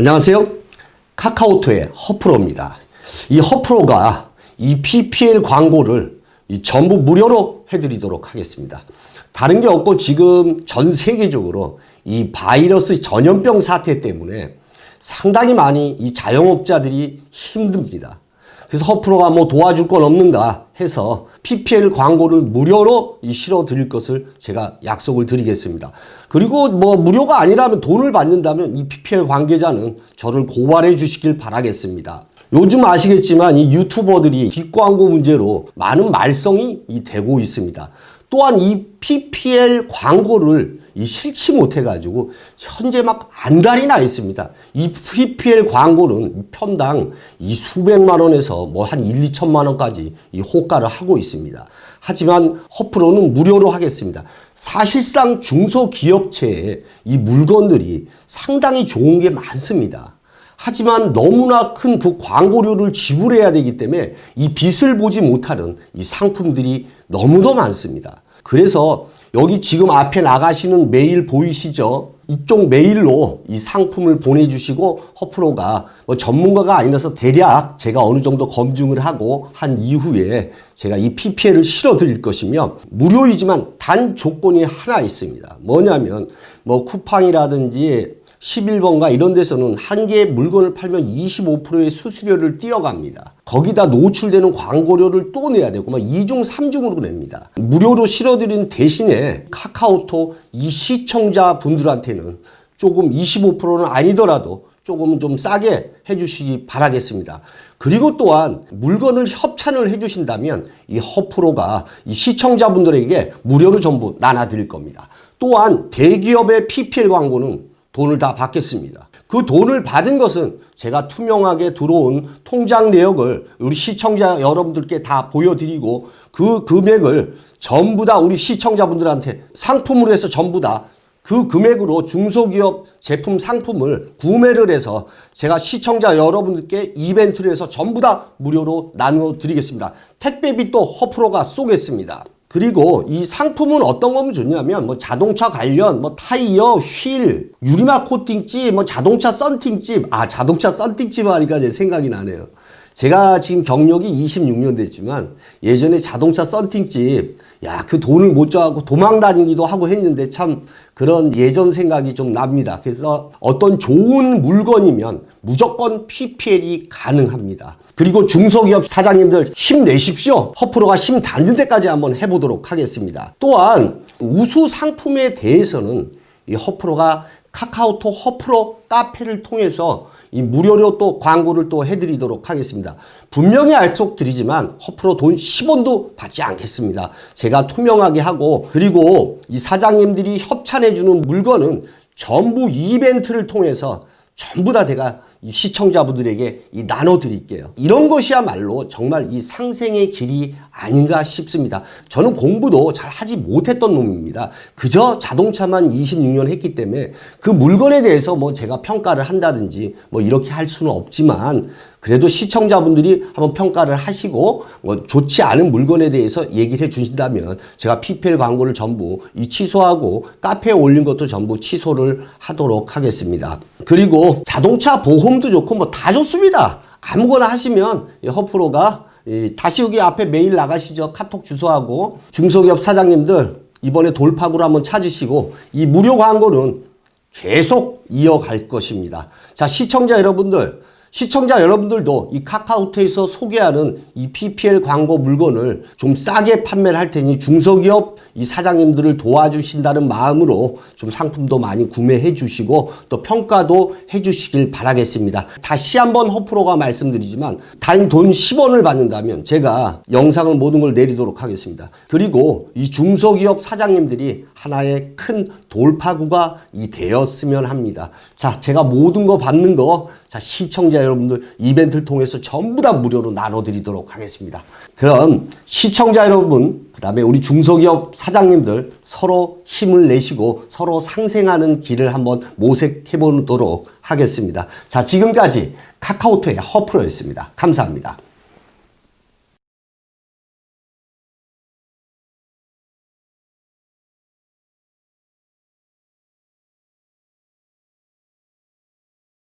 안녕하세요. 카카오톡의 허프로입니다. 이 허프로가 이 PPL 광고를 이 전부 무료로 해드리도록 하겠습니다. 다른 게 없고 지금 전 세계적으로 이 바이러스 전염병 사태 때문에 상당히 많이 이 자영업자들이 힘듭니다. 그래서 허프로가 뭐 도와줄 건 없는가 해서 PPL 광고를 무료로 이 실어 드릴 것을 제가 약속을 드리겠습니다. 그리고 뭐 무료가 아니라면 돈을 받는다면 이 PPL 관계자는 저를 고발해 주시길 바라겠습니다. 요즘 아시겠지만 이 유튜버들이 뒷광고 문제로 많은 말썽이 이 되고 있습니다. 또한 이 PPL 광고를 이 싫지 못해가지고 현재 막 안달이 나 있습니다. 이 PPL 광고는 편당 이 수백만 원에서 뭐 한 1, 2천만 원까지 이 호가를 하고 있습니다. 하지만 허프로는 무료로 하겠습니다. 사실상 중소기업체의 이 물건들이 상당히 좋은 게 많습니다. 하지만 너무나 큰 그 광고료를 지불해야 되기 때문에 이 빛을 보지 못하는 이 상품들이 너무도 많습니다. 그래서 여기 지금 앞에 나가시는 메일 보이시죠? 이쪽 메일로 이 상품을 보내주시고 허프로가 뭐 전문가가 아니라서 대략 제가 어느 정도 검증을 하고 한 이후에 제가 이 PPL을 실어 드릴 것이며 무료이지만 단 조건이 하나 있습니다. 뭐냐면 뭐 쿠팡이라든지 11번가 이런 데서는 한 개의 물건을 팔면 25%의 수수료를 띄어갑니다. 거기다 노출되는 광고료를 또 내야 되고 막 2중, 3중으로 냅니다. 무료로 실어드린 대신에 카카오톡 이 시청자 분들한테는 조금 25%는 아니더라도 조금은 좀 싸게 해주시기 바라겠습니다. 그리고 또한 물건을 협찬을 해주신다면 이 허프로가 이 시청자분들에게 무료로 전부 나눠드릴 겁니다. 또한 대기업의 PPL 광고는 돈을 다 받겠습니다. 그 돈을 받은 것은 제가 투명하게 들어온 통장 내역을 우리 시청자 여러분들께 다 보여드리고 그 금액을 전부 다 우리 시청자분들한테 상품으로 해서 전부 다 그 금액으로 중소기업 제품 상품을 구매를 해서 제가 시청자 여러분들께 이벤트를 해서 전부 다 무료로 나누어 드리겠습니다. 택배비도 허프로가 쏘겠습니다. 그리고 이 상품은 어떤 거면 좋냐면 뭐 자동차 관련 뭐 타이어, 휠, 유리막 코팅집, 뭐 자동차 썬팅집, 아 자동차 썬팅집 하니까 제 생각이 나네요. 제가 지금 경력이 26년 됐지만 예전에 자동차 썬팅집 야 그 돈을 못 줘갖고 도망 다니기도 하고 했는데 참 그런 예전 생각이 좀 납니다. 그래서 어떤 좋은 물건이면 무조건 PPL이 가능합니다. 그리고 중소기업 사장님들 힘내십시오. 허프로가 힘 닿는 데까지 한번 해보도록 하겠습니다. 또한 우수 상품에 대해서는 이 허프로가 카카오톡 허프로 카페를 통해서 이 무료로 또 광고를 또 해드리도록 하겠습니다. 분명히 알속드리지만 허프로 돈 10원도 받지 않겠습니다. 제가 투명하게 하고 그리고 이 사장님들이 협찬해주는 물건은 전부 이벤트를 통해서 전부 다 제가 이 시청자분들에게 이 나눠 드릴게요. 이런 것이야말로 정말 이 상생의 길이 아닌가 싶습니다. 저는 공부도 잘 하지 못했던 놈입니다. 그저 자동차만 26년 했기 때문에 그 물건에 대해서 뭐 제가 평가를 한다든지 뭐 이렇게 할 수는 없지만 그래도 시청자분들이 한번 평가를 하시고 뭐 좋지 않은 물건에 대해서 얘기를 해 주신다면 제가 PPL 광고를 전부 이 취소하고 카페에 올린 것도 전부 취소를 하도록 하겠습니다. 그리고 자동차 보험도 좋고 뭐 다 좋습니다. 아무거나 하시면 이 허프로가 이 다시 여기 앞에 메일 나가시죠. 카톡 주소하고 중소기업 사장님들 이번에 돌파구를 한번 찾으시고 이 무료 광고는 계속 이어갈 것입니다. 자, 시청자 여러분들 시청자 여러분들도 이 카카오톡에서 소개하는 이 PPL 광고 물건을 좀 싸게 판매를 할 테니 중소기업 이 사장님들을 도와주신다는 마음으로 좀 상품도 많이 구매해 주시고 또 평가도 해 주시길 바라겠습니다. 다시 한번 허프로가 말씀드리지만 단 돈 10원을 받는다면 제가 영상을 모든 걸 내리도록 하겠습니다. 그리고 이 중소기업 사장님들이 하나의 큰 돌파구가 이 되었으면 합니다. 자, 제가 모든 거 받는 거 자, 시청자 여러분들 이벤트를 통해서 전부 다 무료로 나눠 드리도록 하겠습니다. 그럼 시청자 여러분, 그 다음에 우리 중소기업 사장님들 서로 힘을 내시고 서로 상생하는 길을 한번 모색해 보도록 하겠습니다. 자, 지금까지 카카오톡의 허프로였습니다. 감사합니다.